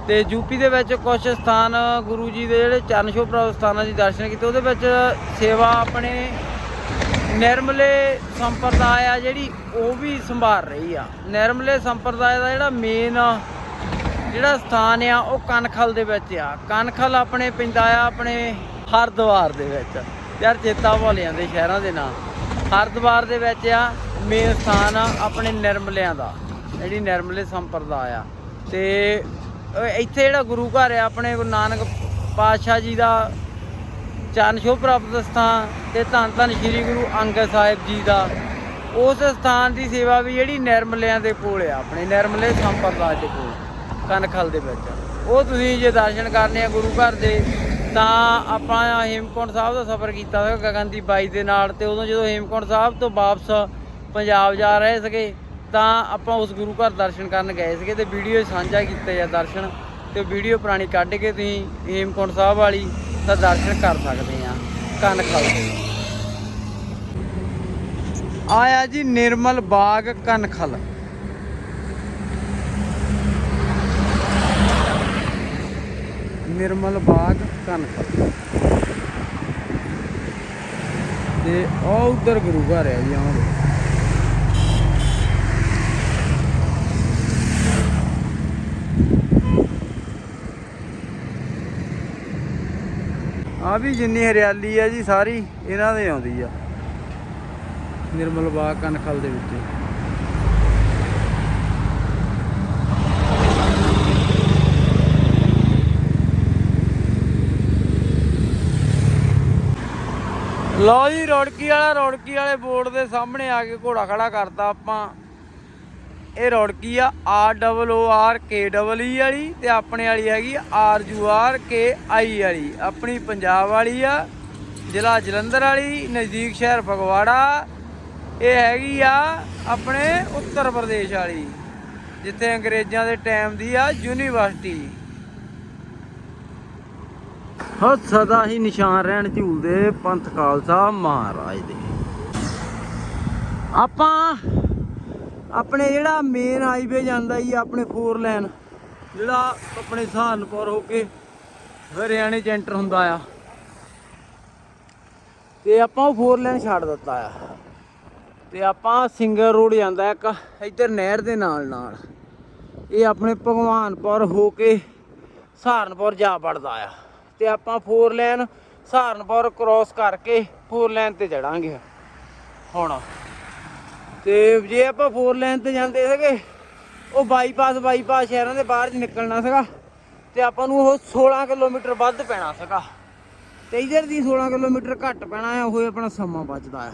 ਤੇ ਯੂਪੀ ਦੇ ਵਿੱਚ ਕੁਝ ਸਥਾਨ, ਗੁਰੂ ਜੀ ਦੇ ਜਿਹੜੇ ਚਰਨ ਛੋਹ ਪ੍ਰਾਪਤ ਸਥਾਨਾਂ ਦੀ ਦਰਸ਼ਨ ਕੀਤੇ, ਉਹਦੇ ਵਿੱਚ ਸੇਵਾ ਆਪਣੇ ਨਿਰਮਲੇ ਸੰਪਰਦਾਇ ਆ ਜਿਹੜੀ, ਉਹ ਵੀ ਸੰਭਾਲ ਰਹੀ ਆ। ਨਿਰਮਲੇ ਸੰਪਰਦਾਇ ਦਾ ਜਿਹੜਾ ਮੇਨ ਜਿਹੜਾ ਸਥਾਨ ਆ, ਉਹ ਕਨਖਲ ਦੇ ਵਿੱਚ ਆ। ਕਨਖਲ ਆਪਣੇ ਪੈਂਦਾ ਆ ਆਪਣੇ ਹਰਿਦੁਆਰ ਦੇ ਵਿੱਚ, ਯਾਰ ਚੇਤਾ ਭੁੱਲ ਜਾਂਦੇ ਸ਼ਹਿਰਾਂ ਦੇ ਨਾਂ। ਹਰਿਦੁਆਰ ਦੇ ਵਿੱਚ ਆ ਮੇਨ ਸਥਾਨ ਆ ਆਪਣੇ ਨਿਰਮਲਿਆਂ ਦਾ, ਜਿਹੜੀ ਨਿਰਮਲੇ ਸੰਪਰਦਾਇ ਆ। ਤੇ ਇੱਥੇ ਜਿਹੜਾ ਗੁਰੂ ਘਰ ਆ, ਆਪਣੇ ਗੁਰੂ ਨਾਨਕ ਪਾਤਸ਼ਾਹ ਜੀ ਦਾ ਚਰਨ ਛੋਹ ਪ੍ਰਾਪਤ ਸਥਾਨ ਤੇ ਧੰਨ ਧੰਨ ਸ੍ਰੀ ਗੁਰੂ ਅੰਗਦ ਸਾਹਿਬ ਜੀ ਦਾ, ਉਸ ਸਥਾਨ ਦੀ ਸੇਵਾ ਵੀ ਜਿਹੜੀ ਨਿਰਮਲਿਆਂ ਦੇ ਕੋਲ ਆ, ਆਪਣੇ ਨਿਰਮਲੇ ਸੰਪਰਦਾਇ ਦੇ ਕੋਲ, ਕਨਖਲ ਦੇ ਵਿੱਚ। ਉਹ ਤੁਸੀਂ ਜੇ ਦਰਸ਼ਨ ਕਰਨੇ ਆ ਗੁਰੂ ਘਰ ਦੇ, ਤਾਂ ਆਪਾਂ ਹੇਮਕੁੰਟ ਸਾਹਿਬ ਦਾ ਸਫ਼ਰ ਕੀਤਾ ਸੀਗਾ ਗਗਨ ਦੀ ਬਾਈ ਦੇ ਨਾਲ, ਤੇ ਉਦੋਂ ਜਦੋਂ ਹੇਮਕੁੰਟ ਸਾਹਿਬ ਤੋਂ ਵਾਪਸ ਪੰਜਾਬ ਜਾ ਰਹੇ ਸੀਗੇ ਤਾਂ ਆਪਾਂ ਉਸ ਗੁਰੂ ਘਰ ਦਰਸ਼ਨ ਕਰਨ ਗਏ ਸੀਗੇ ਤੇ ਵੀਡੀਓ ਸਾਂਝਾ ਕੀਤੇ ਆ ਦਰਸ਼ਨ ਤੇ ਵੀਡੀਓ ਪੁਰਾਣੀ ਕੱਢ ਕੇ ਤੁਸੀਂ ਹੇਮਕੁੰਟ ਸਾਹਿਬ ਵਾਲੀ ਤਾਂ ਦਰਸ਼ਨ ਕਰ ਸਕਦੇ ਆ। ਕੰਨ ਖਲ ਆਇਆ ਜੀ ਨਿਰਮਲ ਬਾਗ ਕਨਖਲ ਨਿਰਮਲ ਬਾਗ ਕਨਖਲ ਤੇ ਉਹ ਉਧਰ ਗੁਰੂ ਘਰ ਹੈ ਜੀ, ਆਹ ਆ ਵੀ ਜਿੰਨੀ ਹਰਿਆਲੀ ਆ ਜੀ, ਸਾਰੀ ਇਹਨਾਂ ਦੇ ਆਉਂਦੀ ਆ। ਨਿਰਮਲ ਬਾਗ ਕਨਖਲ ਦੇ ਵਿੱਚ। ਲਓ ਜੀ ਰੋੜਕੀ ਵਾਲਾ ਰੋੜਕੀ ਵਾਲੇ ਬੋਰਡ ਦੇ ਸਾਹਮਣੇ ਆ ਕੇ ਘੋੜਾ ਖੜਾ ਕਰਤਾ ਆਪਾਂ। ਇਹ ਰੌੜਕੀ ਆ R double O R K double E ਵਾਲੀ ਤੇ ਆਪਣੇ ਵਾਲੀ ਹੈਗੀ R U R K I ਵਾਲੀ। ਆਪਣੀ ਪੰਜਾਬ ਵਾਲੀ ਆ, ਜ਼ਿਲ੍ਹਾ ਜਲੰਧਰ ਵਾਲੀ, ਨਜ਼ਦੀਕ ਸ਼ਹਿਰ ਫਗਵਾੜਾ। ਇਹ ਹੈਗੀ ਆ ਆਪਣੇ ਉੱਤਰ ਪ੍ਰਦੇਸ਼ ਵਾਲੀ, ਜਿੱਥੇ ਅੰਗਰੇਜ਼ਾਂ ਦੇ ਟਾਈਮ ਦੀ ਆ ਯੂਨੀਵਰਸਿਟੀ। ਹੋ ਸਦਾ ਹੀ ਨਿਸ਼ਾਨ ਰਹਿਣ ਝੂਲਦੇ ਪੰਥ ਖਾਲਸਾ ਮਹਾਰਾਜ ਦੇ। ਆਪਾਂ ਆਪਣੇ ਜਿਹੜਾ ਮੇਨ ਹਾਈਵੇ ਜਾਂਦਾ ਹੀ ਆਪਣੇ ਫੋਰ ਲਾਈਨ ਜਿਹੜਾ ਆਪਣੇ ਸਹਾਰਨਪੁਰ ਹੋ ਕੇ ਹਰਿਆਣੇ ਚ ਐਂਟਰ ਹੁੰਦਾ ਆ। ਤੇ ਆਪਾਂ ਉਹ ਫੋਰ ਲਾਈਨ ਛੱਡ ਦਿੱਤਾ ਆ। ਤੇ ਆਪਾਂ ਸਿੰਗਰ ਰੋਡ ਜਾਂਦਾ ਇੱਕ ਇੱਧਰ ਨਹਿਰ ਦੇ ਨਾਲ ਨਾਲ। ਇਹ ਆਪਣੇ ਭਗਵਾਨਪੁਰ ਹੋ ਕੇ ਸਹਾਰਨਪੁਰ ਜਾ ਵੜਦਾ ਆ। ਤੇ ਆਪਾਂ ਫੋਰ ਲਾਈਨ ਸਹਾਰਨਪੁਰ ਕ੍ਰੋਸ ਕਰਕੇ ਫੋਰ ਲਾਈਨ ਤੇ ਚੜਾਂਗੇ ਹੁਣ। ਤੇ ਜੇ ਆਪਾਂ ਫੋਰ ਲਾਈਨ ਤੇ ਜਾਂਦੇ ਸੀਗੇ, ਉਹ ਬਾਈਪਾਸ ਬਾਈਪਾਸ ਸ਼ਹਿਰਾਂ ਦੇ ਬਾਹਰ ਚ ਨਿਕਲਣਾ ਸੀਗਾ ਤੇ ਆਪਾਂ ਨੂੰ ਉਹ 16 ਕਿਲੋਮੀਟਰ ਵੱਧ ਪੈਣਾ ਸੀਗਾ। ਤੇ ਇਧਰ ਦੀ 16 ਕਿਲੋਮੀਟਰ ਘੱਟ ਪੈਣਾ ਆ, ਉਹ ਆਪਣਾ ਸਮਾਂ ਬਚਦਾ ਆ।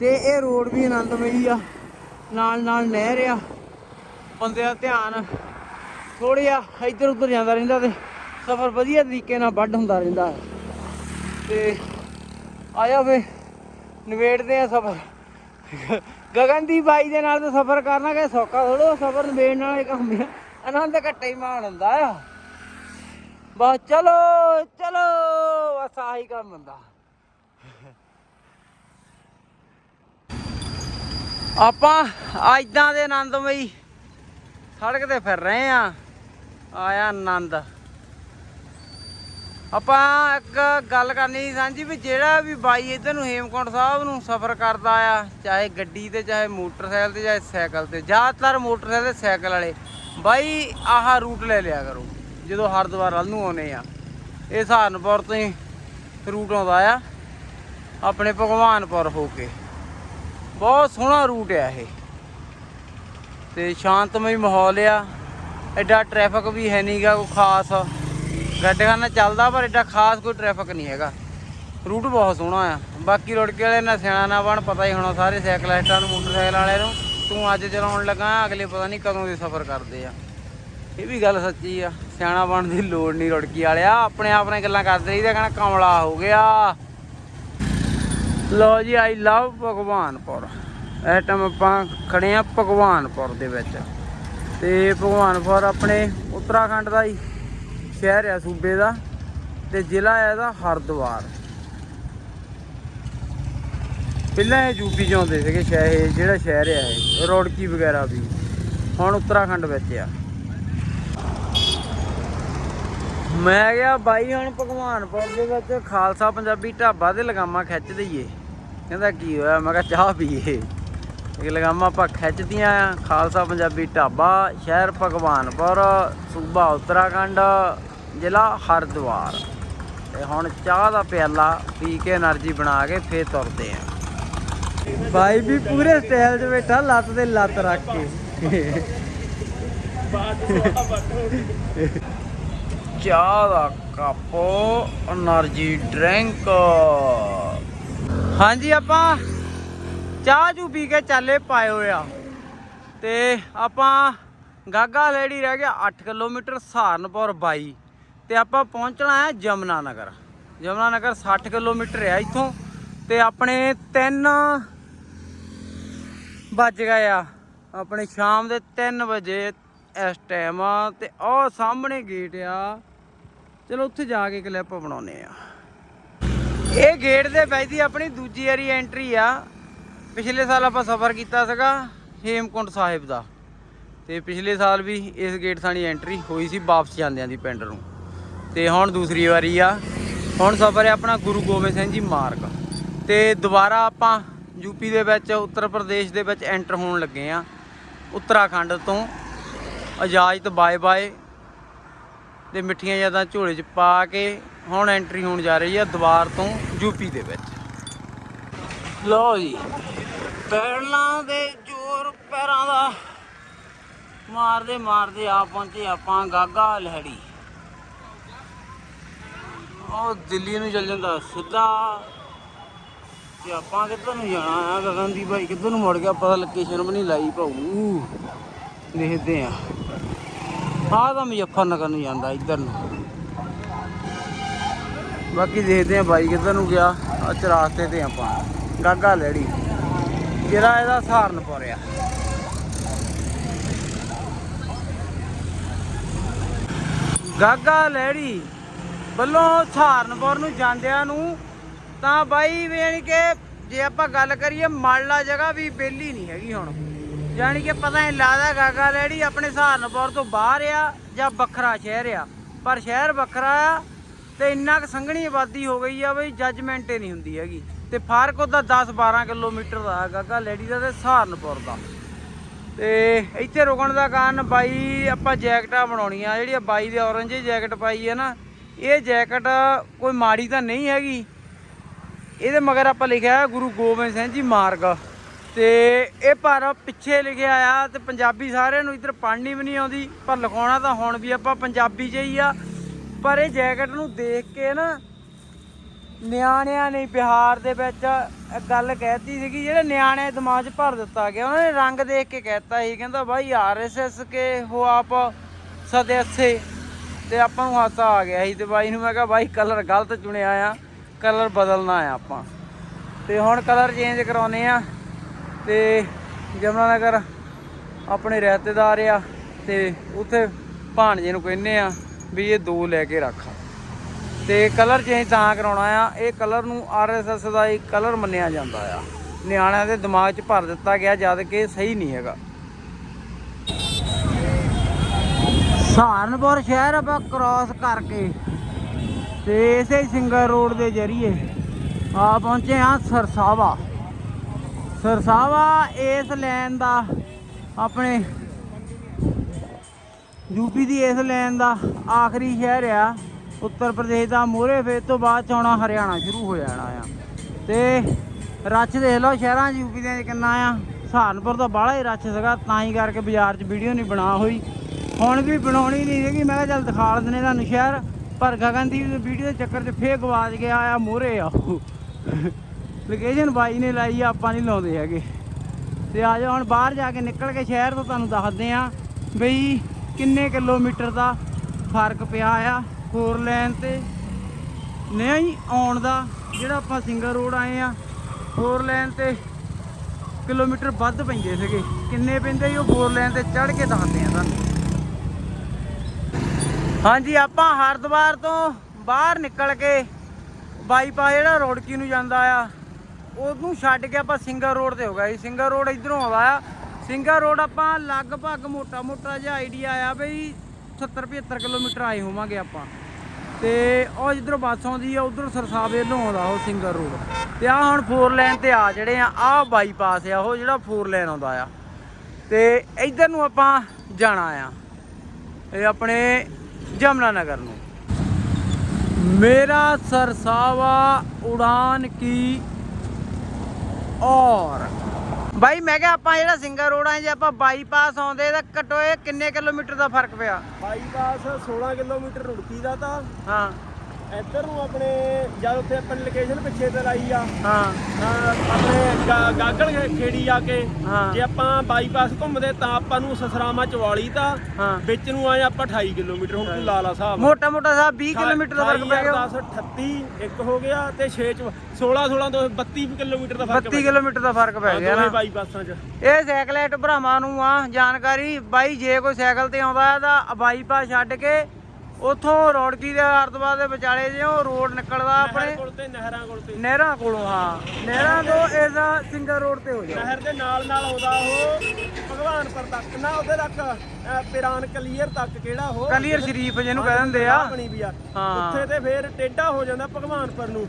ਤੇ ਇਹ ਰੋਡ ਵੀ ਆਨੰਦਮਈ ਆ, ਨਾਲ ਨਾਲ ਨਹਿਰ ਆ ਬੰਦੇ ਦਾ ਧਿਆਨ ਥੋੜੀ ਆ, ਇੱਧਰ ਉੱਧਰ ਜਾਂਦਾ ਰਹਿੰਦਾ ਤੇ ਸਫ਼ਰ ਵਧੀਆ ਤਰੀਕੇ ਨਾਲ ਵੱਢ ਹੁੰਦਾ ਰਹਿੰਦਾ ਹੈ ਤੇ ਆਇਆ ਵੇ ਨਵੇੜਦੇ ਆ ਸਫ਼ਰ। ਗਗਨਦੀਪ ਬਾਈ ਦੇ ਨਾਲ ਤਾਂ ਸਫ਼ਰ ਕਰਨਾ ਕਿ ਸੌਖਾ ਥੋੜੋ ਸਫ਼ਰ ਨਵੇੜਨ ਨਾਲ ਹੀ ਕੰਮ ਆਨੰਦ ਘੱਟੇ ਹੀ ਮਾਣ ਹੁੰਦਾ ਆ। ਬਸ ਚਲੋ ਚਲੋ, ਬਸ ਆਹੀ ਕੰਮ ਹੁੰਦਾ। ਆਪਾਂ ਐਦਾਂ ਦੇ ਆਨੰਦਮਈ ਸੜਕ ਤੇ ਫਿਰ ਰਹੇ ਆ ਆਇਆ ਆਨੰਦ। ਆਪਾਂ ਇੱਕ ਗੱਲ ਕਰਨੀ ਸੀ ਸਾਂਝੀ ਵੀ ਜਿਹੜਾ ਵੀ ਬਾਈ ਇੱਧਰ ਨੂੰ ਹੇਮਕੁੰਟ ਸਾਹਿਬ ਨੂੰ ਸਫ਼ਰ ਕਰਦਾ ਆ, ਚਾਹੇ ਗੱਡੀ ਤੇ, ਚਾਹੇ ਮੋਟਰਸਾਈਕਲ ਤੇ, ਚਾਹੇ ਸਾਈਕਲ ਤੇ, ਜ਼ਿਆਦਾਤਰ ਮੋਟਰਸਾਈਕਲ ਤੇ ਸਾਈਕਲ ਵਾਲੇ, ਬਾਈ ਆਹ ਰੂਟ ਲੈ ਲਿਆ ਕਰੋ, ਜਦੋਂ ਹਰਿਦੁਆਰ ਵੱਲ ਨੂੰ ਆਉਨੇ ਆ। ਇਹ ਸਹਾਰਨਪੁਰ ਤੋਂ ਹੀ ਰੂਟ ਆਉਂਦਾ ਆ, ਆਪਣੇ ਭਗਵਾਨਪੁਰ ਹੋ ਕੇ। ਬਹੁਤ ਸੋਹਣਾ ਰੂਟ ਆ ਇਹ। ਤੇ ਸ਼ਾਂਤਮਈ ਮਾਹੌਲ ਆ, ਐਡਾ ਟ੍ਰੈਫਿਕ ਵੀ ਹੈ ਨਹੀਂਗਾ ਕੋਈ ਖਾਸ। ਗੱਡਖਾਨਾ ਚੱਲਦਾ, ਪਰ ਐਡਾ ਖਾਸ ਕੋਈ ਟ੍ਰੈਫਿਕ ਨਹੀਂ ਹੈਗਾ। ਰੂਟ ਬਹੁਤ ਸੋਹਣਾ ਆ। ਬਾਕੀ ਰੁੜਕੇ ਵਾਲੇ ਨਾ ਸਿਆਣਾ ਨਾ ਬਣ, ਪਤਾ ਹੀ ਹੋਣਾ ਸਾਰੇ ਸਾਈਕਲਿਸਟਾਂ ਨੂੰ, ਮੋਟਰਸਾਈਕਲ ਵਾਲਿਆਂ ਨੂੰ। ਤੂੰ ਅੱਜ ਚਲਾਉਣ ਲੱਗਾ, ਅਗਲੇ ਪਤਾ ਨਹੀਂ ਕਦੋਂ ਦੇ ਸਫ਼ਰ ਕਰਦੇ ਆ। ਇਹ ਵੀ ਗੱਲ ਸੱਚੀ ਆ, ਸਿਆਣਾ ਬਣ ਦੀ ਲੋੜ ਨਹੀਂ ਰੁੜਕੀ ਵਾਲਿਆ। ਆਪਣੇ ਆਪ ਨੇ ਗੱਲਾਂ ਕਰਦੇ ਰਹੀਦਾ, ਕਹਿੰਦਾ ਕਮਲਾ ਹੋ ਗਿਆ। ਲੋ ਜੀ, ਆਈ ਲਵ ਭਗਵਾਨਪੁਰ। ਇਸ ਟਾਈਮ ਆਪਾਂ ਖੜੇ ਆ ਭਗਵਾਨਪੁਰ ਦੇ ਵਿੱਚ। ਤੇ ਭਗਵਾਨਪੁਰ ਆਪਣੇ ਉੱਤਰਾਖੰਡ ਦਾ ਹੀ ਸ਼ਹਿਰ ਆ ਸੂਬੇ ਦਾ ਤੇ ਜ਼ਿਲ੍ਹਾ ਹੈ ਇਹਦਾ ਹਰਿਦੁਆਰ। ਪਹਿਲਾਂ ਇਹ ਯੂਪੀ ਚ ਆਉਂਦੇ ਸੀਗੇ ਸ਼ਹਿਰ, ਇਹ ਜਿਹੜਾ ਸ਼ਹਿਰ ਆ ਇਹ, ਰੋੜਕੀ ਵਗੈਰਾ ਵੀ। ਹੁਣ ਉੱਤਰਾਖੰਡ ਵਿੱਚ ਆ। ਮੈਂ ਗਿਆ ਬਾਈ, ਹੁਣ ਭਗਵਾਨਪੁਰ ਦੇ ਵਿੱਚ ਖਾਲਸਾ ਪੰਜਾਬੀ ਢਾਬਾ ਦੇ ਲਗਾਮਾ ਖਿੱਚ ਦਈਏ। ਕਹਿੰਦਾ ਕੀ ਹੋਇਆ? ਮੈਂ ਕਿਹਾ ਚਾਹ ਪੀਏ। ਇਹ ਲਗਾਮਾਂ ਆਪਾਂ ਖਿੱਚਦੀਆਂ ਆ। ਖਾਲਸਾ ਪੰਜਾਬੀ ਢਾਬਾ, ਸ਼ਹਿਰ ਭਗਵਾਨਪੁਰ, ਸੂਬਾ ਉੱਤਰਾਖੰਡ। ਜ਼ਿਲ੍ਹਾ ਹਰਿਦੁਆਰ। ਤੇ ਹੁਣ ਚਾਹ ਦਾ ਪਿਆਲਾ ਪੀ ਕੇ એનર્ਜੀ ਬਣਾ ਕੇ ਫੇਰ ਤੁਰਦੇ ਆਂ। ਬਾਈ ਵੀ ਪੂਰੇ ਸਟਾਈਲ 'ਚ ਬੈਠਾ ਲੱਤ ਤੇ ਲੱਤ ਰੱਖ ਕੇ। ਚਾਹ ਦਾ ਕੱਪ એનર્ਜੀ ਡਰਿੰਕ। ਹਾਂਜੀ ਆਪਾਂ ਚਾਹ ਜੂ ਪੀ ਕੇ ਚੱਲੇ ਪਾਇਓ ਆ। ਤੇ ਆਪਾਂ ਗਾਗਾ ਲੇੜੀ ਰਹਿ ਗਿਆ 8 ਕਿਲੋਮੀਟਰ ਸਹਾਰਨਪੁਰ ਬਾਈ। ਤੇ ਆਪਾਂ ਪਹੁੰਚਣਾ ਹੈ ਜਮਨਾ ਨਗਰ। ਜਮਨਾ ਨਗਰ 60 ਕਿਲੋਮੀਟਰ ਆ ਇੱਥੋਂ ਤੇ ਆਪਣੇ 3 ਵੱਜ ਗਏ ਆ। ਆਪਣੇ ਸ਼ਾਮ ਦੇ 3 ਵਜੇ ਇਸ ਟਾਈਮ ਆ ਤੇ ਉਹ ਸਾਹਮਣੇ ਗੇਟ ਆ। ਚਲੋ ਉੱਥੇ ਜਾ ਕੇ ਕਲਿੱਪ ਬਣਾਉਨੇ ਆ। ਇਹ ਗੇਟ ਦੇ ਵਿੱਚ ਆਪਣੀ ਦੂਜੀ ਵਾਰੀ ਐਂਟਰੀ ਆ। ਪਿਛਲੇ ਸਾਲ ਆਪਾਂ ਸਫ਼ਰ ਕੀਤਾ ਸੀਗਾ ਹੇਮਕੁੰਟ ਸਾਹਿਬ ਦਾ। ਤੇ ਪਿਛਲੇ ਸਾਲ ਵੀ ਇਸ ਗੇਟ ਥਾਣੀ ਐਂਟਰੀ ਹੋਈ ਸੀ ਵਾਪਸ ਜਾਂਦਿਆਂ ਦੀ ਪਿੰਡ ਨੂੰ। ਤੇ ਹੁਣ ਦੂਸਰੀ ਵਾਰੀ ਆ। ਹੁਣ ਸਫ਼ਰ ਹੈ ਆਪਣਾ ਗੁਰੂ ਗੋਬਿੰਦ ਸਿੰਘ ਜੀ ਮਾਰਗ। ਤੇ ਦੁਬਾਰਾ ਆਪਾਂ ਯੂਪੀ ਦੇ ਵਿੱਚ, ਉੱਤਰ ਪ੍ਰਦੇਸ਼ ਦੇ ਵਿੱਚ ਐਂਟਰ ਹੋਣ ਲੱਗੇ ਆ ਉੱਤਰਾਖੰਡ ਤੋਂ। ਇਜਾਜ਼ਤ ਬਾਏ ਬਾਏ। ਤੇ ਮਿੱਠੀਆਂ ਯਾਦਾਂ ਝੋਲੇ 'ਚ ਪਾ ਕੇ ਹੁਣ ਐਂਟਰੀ ਹੋਣ ਜਾ ਰਹੀ ਆ ਦੁਆਰ ਤੋਂ ਯੂਪੀ ਦੇ ਵਿੱਚ। ਲਓ ਜੀ, ਪੈਰਾਂ ਦੇ ਜ਼ੋਰ ਪੈਰਾਂ ਦਾ। ਮਾਰਦੇ ਮਾਰਦੇ ਆ ਪਹੁੰਚੇ ਆਪਾਂ ਗਾਗਾ ਲਹਿੜੀ ਉਹ ਦਿੱਲੀ ਨੂੰ ਚੱਲ ਜਾਂਦਾ ਸਿੱਧਾ। ਤੇ ਆਪਾਂ ਕਿੱਧਰ ਨੂੰ ਜਾਣਾ ਆ? ਗਗਨਦੀਪ ਭਾਈ ਕਿੱਧਰ ਨੂੰ ਮੁੜ ਗਿਆ? ਪਤਾ ਲੋਕੇਸ਼ਨ ਵੀ ਨਹੀਂ ਲਾਈ ਭਾਊ। ਦੇਖਦੇ ਆ। ਆਹ ਤਾਂ ਮੁਜ਼ੱਫਰਨਗਰ ਨੂੰ ਜਾਂਦਾ ਇੱਧਰ ਨੂੰ। ਬਾਕੀ ਦੇਖਦੇ ਆ ਬਾਈ ਕਿੱਧਰ ਨੂੰ ਗਿਆ। ਆ ਚਰਾਸਤੇ ਤੇ ਆਪਾਂ। ਗਾਗਾ ਲੈੜੀ। ਜਿਹੜਾ ਇਹਦਾ ਸਹਾਰਨਪੁਰ ਆ। ਗਾਗਾ ਲੈੜੀ। ਵੱਲੋਂ ਸਹਾਰਨਪੁਰ ਨੂੰ ਜਾਂਦਿਆਂ ਨੂੰ ਤਾਂ ਬਾਈ ਵੇਣ ਕਿ ਜੇ ਆਪਾਂ ਗੱਲ ਕਰੀਏ ਮਾਲਲਾ ਜਗ੍ਹਾ ਵੀ ਬੇਲੀ ਨਹੀਂ ਹੈਗੀ ਹੁਣ। ਯਾਨੀ ਕਿ ਪਤਾ ਨਹੀਂ ਲੱਗਦਾ ਗਾਗਾ ਲੈੜੀ ਆਪਣੇ ਸਹਾਰਨਪੁਰ ਤੋਂ ਬਾਹਰ ਆ ਜਾਂ ਵੱਖਰਾ ਸ਼ਹਿਰ ਆ। ਪਰ ਸ਼ਹਿਰ ਵੱਖਰਾ ਆ ਤੇ ਇੰਨਾ ਕੁ ਸੰਘਣੀ ਆਬਾਦੀ ਹੋ ਗਈ ਆ ਬਈ ਜੱਜਮੈਂਟ ਹੀ ਨਹੀਂ ਹੁੰਦੀ ਹੈਗੀ। ਤੇ ਫ਼ਰਕ ਉਹਦਾ 10 12 ਕਿਲੋਮੀਟਰ ਦਾ ਆ ਗਾਗਾ ਲੈੜੀ ਦਾ ਤੇ ਸਹਾਰਨਪੁਰ ਦਾ। ਤੇ ਇੱਥੇ ਰੁਕਣ ਦਾ ਕਾਰਨ ਬਾਈ ਆਪਾਂ ਜੈਕਟਾਂ ਬਣਾਉਣੀਆਂ। ਜਿਹੜੀ ਬਾਈ ਦੇ ਔਰੰਜ ਜੈਕਟ ਪਾਈ ਹੈ ਨਾ ਇਹ ਜੈਕਟ ਕੋਈ ਮਾੜੀ ਤਾਂ ਨਹੀਂ ਹੈਗੀ। ਇਹਦੇ ਮਗਰ ਆਪਾਂ ਲਿਖਿਆ ਹੈ ਗੁਰੂ ਗੋਬਿੰਦ ਸਿੰਘ ਜੀ ਮਾਰਗ। ਤੇ ਇਹ ਪਰ ਪਿੱਛੇ ਲਿਖਿਆ ਆ ਤੇ ਪੰਜਾਬੀ ਸਾਰਿਆਂ ਨੂੰ ਇੱਧਰ ਪੜ੍ਹਨੀ ਵੀ ਨਹੀਂ ਆਉਂਦੀ। ਪਰ ਲਿਖਾਉਣਾ ਤਾਂ ਹੁਣ ਵੀ ਆਪਾਂ ਪੰਜਾਬੀ 'ਚ ਹੀ ਆ। ਪਰ ਇਹ ਜੈਕਟ ਨੂੰ ਦੇਖ ਕੇ ਨਾ ਨਿਆਣਿਆਂ ਨੇ ਬਿਹਾਰ ਦੇ ਵਿੱਚ ਗੱਲ ਕਹਿਤੀ ਸੀਗੀ, ਜਿਹੜੇ ਨਿਆਣੇ ਦਿਮਾਗ 'ਚ ਭਰ ਦਿੱਤਾ ਗਿਆ। ਉਹਨਾਂ ਨੇ ਰੰਗ ਦੇਖ ਕੇ ਕਹਿਤਾ ਸੀ। ਕਹਿੰਦਾ ਭਾਈ ਆਰਐਸਐਸ ਕੇ ਹੋ ਆਪ ਸਦੱਸੇ ਤੇ ਆਪਾਂ ਨੂੰ ਹਾਸਾ ਆ ਗਿਆ ਸੀ ਤੇ ਬਾਈ ਨੂੰ ਮੈਂ ਕਿਹਾ ਬਾਈ ਕਲਰ ਗਲਤ ਚੁਣਿਆ ਆ ਕਲਰ ਬਦਲਣਾ ਆ ਆਪਾਂ। ਤੇ ਹੁਣ ਕਲਰ ਚੇਂਜ ਕਰਾਉਨੇ ਆ ਤੇ ਜਮਨਾ ਨਗਰ ਆਪਣੇ ਰਿਸ਼ਤੇਦਾਰ ਆ ਤੇ ਉੱਥੇ ਭਾਣਜੇ ਨੂੰ ਕਹਿੰਨੇ ਆ ਵੀ ਇਹ ਦੋ ਲੈ ਕੇ ਰੱਖ। ਤੇ ਕਲਰ ਚੇਂਜ ਤਾਂ ਕਰਾਉਣਾ ਆ, ਇਹ ਕਲਰ ਨੂੰ ਆਰਐਸਐਸ ਦਾ ਹੀ ਕਲਰ ਮੰਨਿਆ ਜਾਂਦਾ ਆ। ਨਿਆਣਿਆਂ ਦੇ ਦਿਮਾਗ 'ਚ ਭਰ ਦਿੱਤਾ ਗਿਆ ਜਦ ਕਿ ਸਹੀ ਨਹੀਂ ਹੈਗਾ। ਸਹਾਰਨਪੁਰ ਸ਼ਹਿਰ ਆਪਾਂ ਕ੍ਰਾਸ ਕਰਕੇ ਤੇ ਇਸੇ ਸਿੰਗਰ ਰੋਡ ਦੇ ਜਰੀਏ ਆ ਪਹੁੰਚੇ ਆ ਸਰਸਾਵਾ। ਸਰਸਾਵਾ ਇਸ ਲੈਨ ਦਾ ਆਪਣੇ ਯੂਪੀ ਦੀ ਇਸ ਲੈਨ ਦਾ ਆਖਰੀ ਸ਼ਹਿਰ ਆ। ਉੱਤਰ ਪ੍ਰਦੇਸ਼ ਦਾ ਮੂਹਰੇ ਫੇਰ ਤੋਂ ਬਾਅਦ ਚ ਆਉਣਾ ਹਰਿਆਣਾ, ਸ਼ੁਰੂ ਹੋ ਜਾਣਾ ਆ। ਤੇ ਰੱਛ ਦੇਖ ਲਓ ਸ਼ਹਿਰਾਂ 'ਚ ਯੂਪੀ ਦੇ ਕਿੰਨਾ ਆ। ਸਹਾਰਨਪੁਰ ਦਾ ਬਾਹਲਾ ਹੀ ਰੱਛ ਸੀਗਾ, ਤਾਂ ਹੀ ਕਰਕੇ ਬਾਜ਼ਾਰ 'ਚ ਵੀਡੀਓ ਨਹੀਂ ਬਣਾ ਹੋਈ। ਹੁਣ ਵੀ ਬਣਾਉਣੀ ਨਹੀਂ ਸੀਗੀ ਮੈਂ ਕਿਹਾ ਚੱਲ ਦਿਖਾ ਦਿੰਦੇ ਤੁਹਾਨੂੰ ਸ਼ਹਿਰ। ਪਰ ਗਗਨਦੀਪ ਦੀ ਵੀਡੀਓ ਦੇ ਚੱਕਰ 'ਚ ਫੇਰ ਗਵਾਚ ਗਿਆ ਆ ਮੂਹਰੇ ਆ ਲੋਕੇਸ਼ਨ ਬਾਈ ਨੇ ਲਾਈ ਆਪਾਂ ਨਹੀਂ ਲਾਉਂਦੇ ਹੈਗੇ। ਤੇ ਆ ਜਾਓ, ਹੁਣ ਬਾਹਰ ਜਾ ਕੇ ਨਿਕਲ ਕੇ ਸ਼ਹਿਰ ਤੋਂ ਤੁਹਾਨੂੰ ਦੱਸਦੇ ਆ ਬਈ ਕਿੰਨੇ ਕਿਲੋਮੀਟਰ ਦਾ ਫ਼ਰਕ ਪਿਆ ਆ ਫੋਰ ਲੈਨ ਤੇ। ਨਹੀਂ ਆਉਣ ਦਾ, ਜਿਹੜਾ ਆਪਾਂ ਸਿੰਗਲ ਰੋਡ ਆਏ ਆ ਫੋਰ ਲੈਨ ਤੇ ਕਿਲੋਮੀਟਰ ਵੱਧ ਪੈਂਦੇ ਸੀਗੇ। ਕਿੰਨੇ ਪੈਂਦੇ ਸੀ ਉਹ ਫੋਰ ਲੈਨ ਤੇ ਚੜ ਕੇ ਦੱਸਦੇ ਆ ਤੁਹਾਨੂੰ। ਹਾਂਜੀ, ਆਪਾਂ ਹਰਿਦੁਆਰ ਤੋਂ ਬਾਹਰ ਨਿਕਲ ਕੇ ਬਾਈਪਾਸ ਜਿਹੜਾ ਰੋੜਕੀ ਨੂੰ ਜਾਂਦਾ ਆ, ਉਹਨੂੰ ਛੱਡ ਕੇ ਆਪਾਂ ਸਿੰਗਰ ਰੋਡ ਤੇ ਹੋ ਗਏ। ਸਿੰਗਲ ਰੋਡ ਇਧਰੋਂ ਆਉਂਦਾ ਆ। ਸਿੰਗਲ ਰੋਡ ਆਪਾਂ ਲਗਭਗ ਮੋਟਾ ਮੋਟਾ ਜਿਹਾ ਆਈਡੀਆ ਆ ਬਈ 70 75 ਕਿਲੋਮੀਟਰ ਆਏ ਹੋਵਾਂਗੇ ਆਪਾਂ। ਤੇ ਉਹ ਜਿੱਧਰੋਂ ਬੱਸ ਆਉਂਦੀ ਆ, ਉਧਰ ਸਰਸਾਵੇ ਵੱਲੋਂ ਆਉਂਦਾ ਉਹ ਸਿੰਗਰ ਰੋਡ। ਤੇ ਆ ਹੁਣ ਫੋਰ ਲਾਈਨ ਤੇ ਆ ਜਿਹੜੇ ਆ ਆ ਬਾਈਪਾਸ ਆ, ਉਹ ਜਿਹੜਾ ਫੋਰ ਲਾਈਨ ਆਉਂਦਾ ਆ। ਤੇ ਇੱਧਰ ਨੂੰ ਆਪਾਂ ਜਾਣਾ ਆ। ਇਹ ਆਪਣੇ ਜਮਨਾ ਨਗਰ ਨੂੰ मेरा सरसावा उड़ान की ਔਰ ਬਾਈ ਮੈਂ ਕਿਹਾ ਆਪਾਂ ਜਿਹੜਾ ਸਿੰਗਰ ਰੋਡ ਆ ਜੇ ਆਪਾਂ ਬਾਈਪਾਸ ਆਉਂਦੇ ਤਾਂ ਘੱਟੋ ਇਹ ਕਿੰਨੇ ਕਿਲੋਮੀਟਰ ਦਾ ਫਰਕ ਪਿਆ ਬਾਈਪਾਸ 16 ਕਿਲੋਮੀਟਰ ਰੁੜਕੀ ਦਾ ਤਾਂ ਹਾਂ ਇੱਧਰ ਨੂੰ ਆਪਣੇ ਜਦ ਉੱਥੇ ਆਪਣੀ ਲੋਕੇਸ਼ਨ ਪਿੱਛੇ ਤੇ ਲਾਈ ਆ ਹਾਂ। ਤਾਂ ਆਪਣੇ ਗਾਗਲ ਖੇੜੀ ਆ ਕੇ। ਜੇ ਆਪਾਂ ਬਾਈਪਾਸ ਘੁੰਮਦੇ ਤਾਂ ਆਪਾਂ ਨੂੰ ਸਸਰਾਮਾ 44 ਤਾਂ ਵਿੱਚ ਨੂੰ ਆਏ ਆਪਾਂ 28 ਕਿਲੋਮੀਟਰ ਹੁਣ ਤੂੰ ਲਾ ਲਾ ਹਿਸਾਬ। ਮੋਟਾ ਮੋਟਾ ਸਾਹਿਬ 20 ਕਿਲੋਮੀਟਰ ਦਾ ਫ਼ਰਕ ਪੈ ਗਿਆ। 10 38 ਇੱਕ ਹੋ ਗਿਆ ਤੇ 6 ਚ 16 16 ਤੋਂ 32 ਕਿਲੋਮੀਟਰ ਦਾ ਫ਼ਰਕ 32 ਕਿਲੋਮੀਟਰ ਦਾ ਫ਼ਰਕ ਪੈ ਗਿਆ ਨਾ। ਬਾਈਪਾਸਾਂ 'ਚ। ਇਹ ਸਾਈਕਲੈਟ ਭਰਾਵਾਂ ਨੂੰ ਆ ਜਾਣਕਾਰੀ ਬਾਈ ਜੇ ਕੋਈ ਸਾਈਕਲ ਤੇ ਆਉਂਦਾ ਹੈ ਤਾਂ ਬਾਈਪਾਸ ਛੱਡ ਕੇ ਉਥੋਂ ਰੋੜਕੀ ਦੇ ਹਰਦੁਆਰ ਦੇ ਵਿਚਾਲੇ ਜਿਉਂ ਰੋਡ ਨਿਕਲਦਾ ਆਪਣੇ ਕੋਲ ਤੇ ਨਹਿਰਾਂ ਕੋਲ ਤੇ। ਨਹਿਰਾਂ ਕੋਲੋਂ ਹਾਂ। ਨਹਿਰਾਂ ਤੋਂ ਇਹਦਾ ਸਿੰਗਲ ਰੋਡ ਤੇ ਹੋ ਜਾ ਨਹਿਰ ਦੇ ਨਾਲ ਨਾਲ ਆਉਂਦਾ ਉਹ ਭਗਵਾਨਪੁਰ ਤੱਕ ਨਾ ਉਹਦੇ ਤੱਕ ਪਿਰਾਨ ਕਲੀਅਰ ਤੱਕ ਕਿਹੜਾ ਉਹ? ਕਲੀਅਰ ਸ਼ਰੀਫ ਜਿਹਨੂੰ ਕਹਿ ਦਿੰਦੇ ਆ। ਰਾਹ ਬਣੀ ਵੀ ਆ। ਹਾਂ। ਉੱਥੇ ਤੇ ਫੇਰ ਟੇਢਾ ਹੋ ਜਾਂਦਾ ਭਗਵਾਨਪੁਰ ਨੂੰ।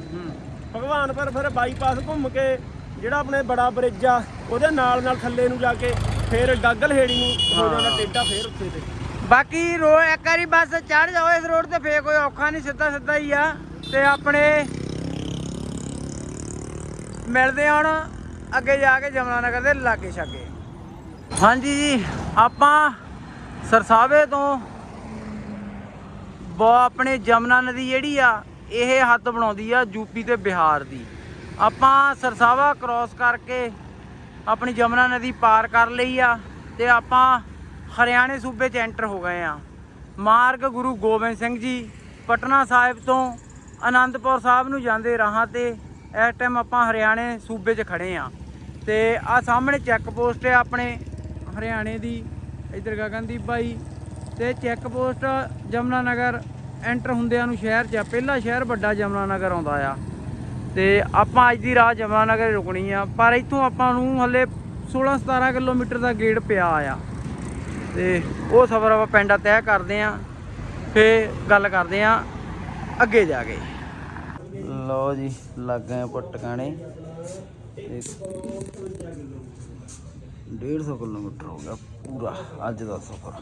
ਭਗਵਾਨਪੁਰ ਫਿਰ ਬਾਈਪਾਸ ਘੁੰਮ ਕੇ ਜਿਹੜਾ ਆਪਣੇ ਬੜਾ ਬ੍ਰਿਜ ਆ ਉਹਦੇ ਨਾਲ ਨਾਲ ਥੱਲੇ ਨੂੰ ਜਾ ਕੇ ਫੇਰ ਗਾਗਲ ਹੇੜੀ ਨੂੰ ਹੋ ਜਾਂਦਾ ਟੇਢਾ ਫੇਰ ਉੱਥੇ ਤੇ। ਬਾਕੀ ਰੋ ਇੱਕ ਵਾਰੀ ਬਸ ਚੜ ਜਾਓ ਇਸ ਰੋਡ ਤੇ, ਫੇਰ ਕੋਈ ਔਖਾ ਨਹੀਂ, ਸਿੱਧਾ ਸਿੱਧਾ ਹੀ ਆ। ਤੇ ਆਪਣੇ ਮਿਲਦੇ ਹੁਣ ਅੱਗੇ ਜਾ ਕੇ ਜਮਨਾ ਨਗਰ ਦੇ ਲਾਗੇ ਛਾਗੇ। ਹਾਂਜੀ ਜੀ, ਆਪਾਂ ਸਰਸਾਵੇ ਤੋਂ ਬੋ ਆਪਣੇ ਜਮਨਾ ਨਦੀ ਜਿਹੜੀ ਆ, ਇਹ ਹੱਦ ਬਣਾਉਂਦੀ ਆ ਯੂਪੀ ਤੇ ਬਿਹਾਰ ਦੀ। ਆਪਾਂ ਸਰਸਾਵਾ ਕ੍ਰਾਸ ਕਰਕੇ ਆਪਣੀ ਜਮਨਾ ਨਦੀ ਪਾਰ ਕਰ ਲਈ ਆ ਤੇ ਆਪਾਂ ਹਰਿਆਣੇ ਸੂਬੇ 'ਚ ਐਂਟਰ ਹੋ ਗਏ ਆ ਮਾਰਗ ਗੁਰੂ ਗੋਬਿੰਦ ਸਿੰਘ ਜੀ, ਪਟਨਾ ਸਾਹਿਬ ਤੋਂ ਆਨੰਦਪੁਰ ਸਾਹਿਬ ਨੂੰ ਜਾਂਦੇ ਰਾਹਾਂ ਤੇ, ਇਸ ਟਾਈਮ ਆਪਾਂ ਹਰਿਆਣੇ ਸੂਬੇ 'ਚ ਖੜੇ ਆ ਤੇ ਆ ਸਾਹਮਣੇ ਚੈੱਕ ਪੋਸਟ ਹੈ ਆਪਣੇ ਹਰਿਆਣੇ ਦੀ, ਇਧਰ ਗਗਨਦੀਪ ਬਾਈ। ਤੇ check post Jamna Nagar enter ਹੁੰਦਿਆਂ ਨੂੰ ਸ਼ਹਿਰ 'ਚ ਆ। ਪਹਿਲਾ ਸ਼ਹਿਰ ਵੱਡਾ ਜਮਨਾ ਨਗਰ ਆਉਂਦਾ ਆ। ਤੇ ਆਪਾਂ ਅੱਜ ਦੀ ਰਾਤ ਜਮਨਾ ਨਗਰ ਰੁਕਣੀ ਆ। ਪਰ ਇੱਥੋਂ ਆਪਾਂ ਨੂੰ ਹੱਲੇ 16 17 ਕਿਲੋਮੀਟਰ ਦਾ ਗੇੜ ਪਿਆ ਆ। ਤੇ ਉਹ ਸਫ਼ਰ ਆਪਾਂ ਪਿੰਡ ਤੈਅ ਕਰਦੇ ਆ ਫੇ ਗੱਲ ਕਰਦੇ ਆ ਅੱਗੇ ਜਾ ਕੇ। ਲਓ ਜੀ, ਲੱਗ ਗਏ ਆਪਾਂ ਟਿਕਾਣੇ 150 ਕਿਲੋਮੀਟਰ ਹੋ ਗਿਆ ਪੂਰਾ, ਅੱਜ ਦਾ ਸਫ਼ਰ।